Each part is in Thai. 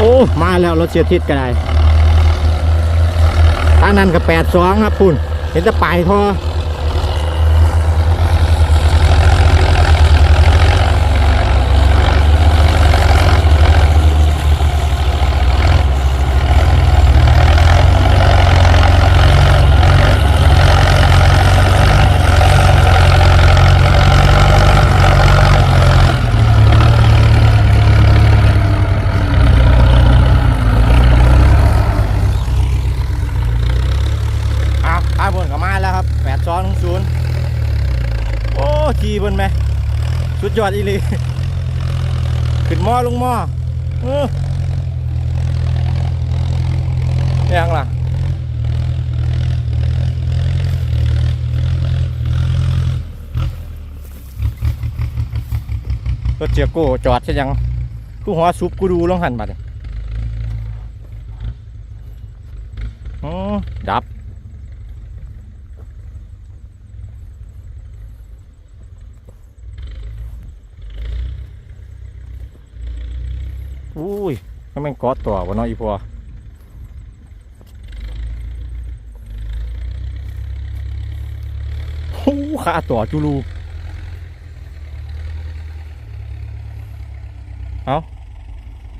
โอ้ มาแล้วรถเชียร์ทิศก็ได้ทางนั้นก็แปดสองครับคุณเห็นแต่ปลายทออ้าวป้ายบนก็มาแล้วครับแปดสองศูนย์ ขี่บนไหมสุดยอดอีลีขึ้นหม้อลงหม้อยังล่ะรถเจียโก้จอดใช่ยังกูหัวซุปกูดูลองหันบัดอ๋อดับ อุ้ยมันแม่งกอดตัววะน้อยอีพัวหูขาตัวจูรูเอา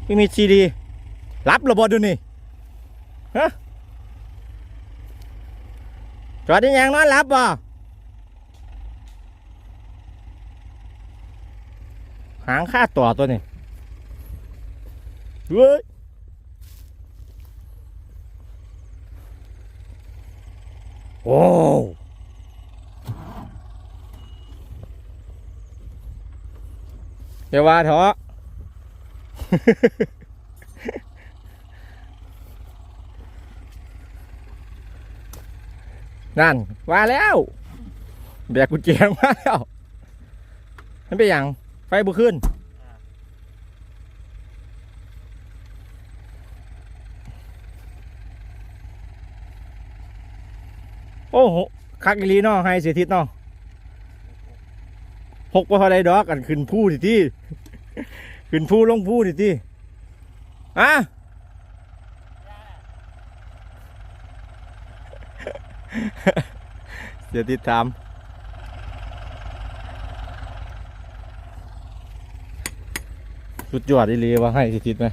ไม่มีซีดีรับระบอดูนี่ฮะจอดได้ยังนอนรับบ่หางค่าตัวตัวนี้ เฮ้ยโอ้เดี๋ยวว่าเถอะนั่นว่าแล้วแบกกุญแจมาแล้วมันเป็นอย่างไฟบุขึ้น โอ้โหคักอีลีเนาะให้เสียทิศเนาะหกว่าเท่าไรดอกกันขึ้นผู้ดิที่ขึ้นผู้ลงผู้ดิที่อะเสียทิศถามสุดยอดอีลีว่าให้เสียทิศไหม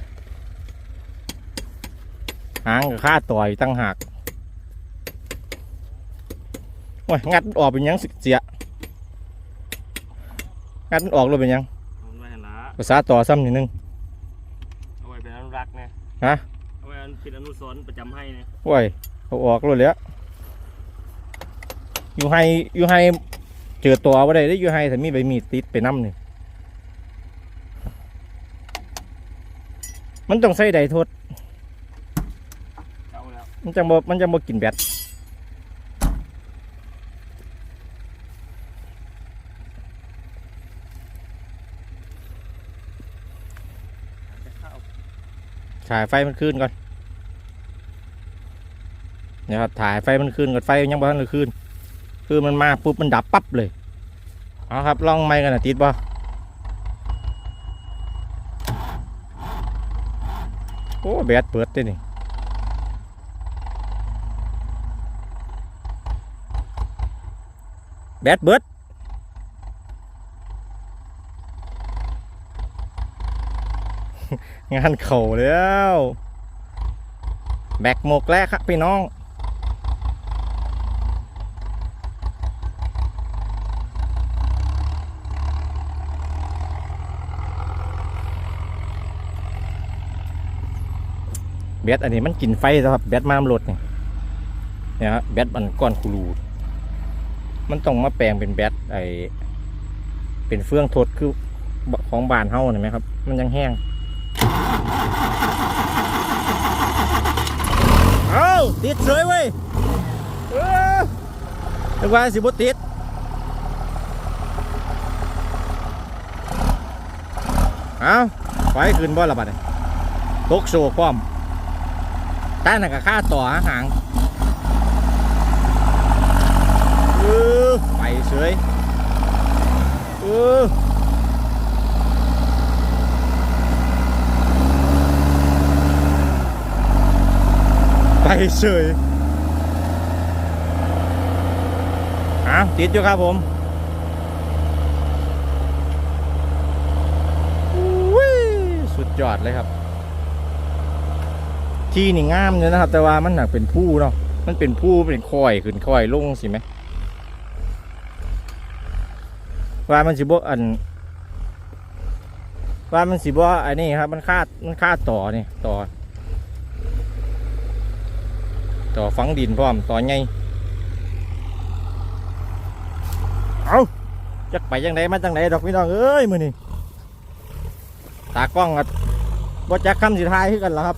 หางกับค่าต่อยตั้งหาก โอ้ยงัดมันออกเป็นหยังสิเสียงัดมันออกเลยเป็นหยังมันไว้หันละภาษาต่อซ้ำนิดนึงเอาไว้เป็นอนุรักษ์นะฮะเอาไว้เป็นอนุสรณ์ประจำให้นะโอ้ยเอาออกเลยแหล้วอยู่ให้อยู่ให้เจอตัวว่าได้ได้อยู่ให้แต่มีใบมีดติดไปน้ำนี่มันต้องใส่ใดโทษเอาแล้วมันจังบ่มันจังบ่กินแบต จะเข้า ถ่ายไฟมันขึ้นก่อนเนี่ยครับถ่ายไฟมันขึ้นก่อนไฟยังบ่ทันเลยขึ้นคือมันมาปุ๊บมันดับปั๊บเลยเอาครับลองไม้กันนะติดบ่โอ้แบตเปิดได้นี่แบตเบิด งานเข่าแล้วแบกหมกแล้วครับพี่น้องแบตอันนี้มันกินไฟนะครับแบตมามรถเนี่ยเนี่ยฮะแบตมันก้อนคูรูมันต้องมาแปลงเป็นแบตไอเป็นเฟืองทดคือของบานเฮาเห็นไหมครับ มันยังแห้ง เอาติดเฉยเว้ยเออนึกว่าสิบติดเอาไฟขึ้นบ่ละบัดนี้ตกโซพร้อมต้านกับค่าต่อหาหางเออไปเฉยเออ เฉยอะติดอยู่ครับผมอุ้ยสุดยอดเลยครับ ที่นี่งามเลยนะครับ แต่ว่ามันหนักเป็นผู้เนาะมันเป็นผู้เป็นคอยขึ้นคอยลงสิไหมว่ามันสิบอันว่ามันสิบ่อันนี้ครับ มันคาดมันคาดต่อนี่ต่อ ต่อฝังดินพร้อมต่อไงเอาจักไปยังไงมาจังไดดอกพี่น้องเอ้ยมือนี่ตากล้องอะบ่จักคำสิทายขึ้นกันแล้วครับ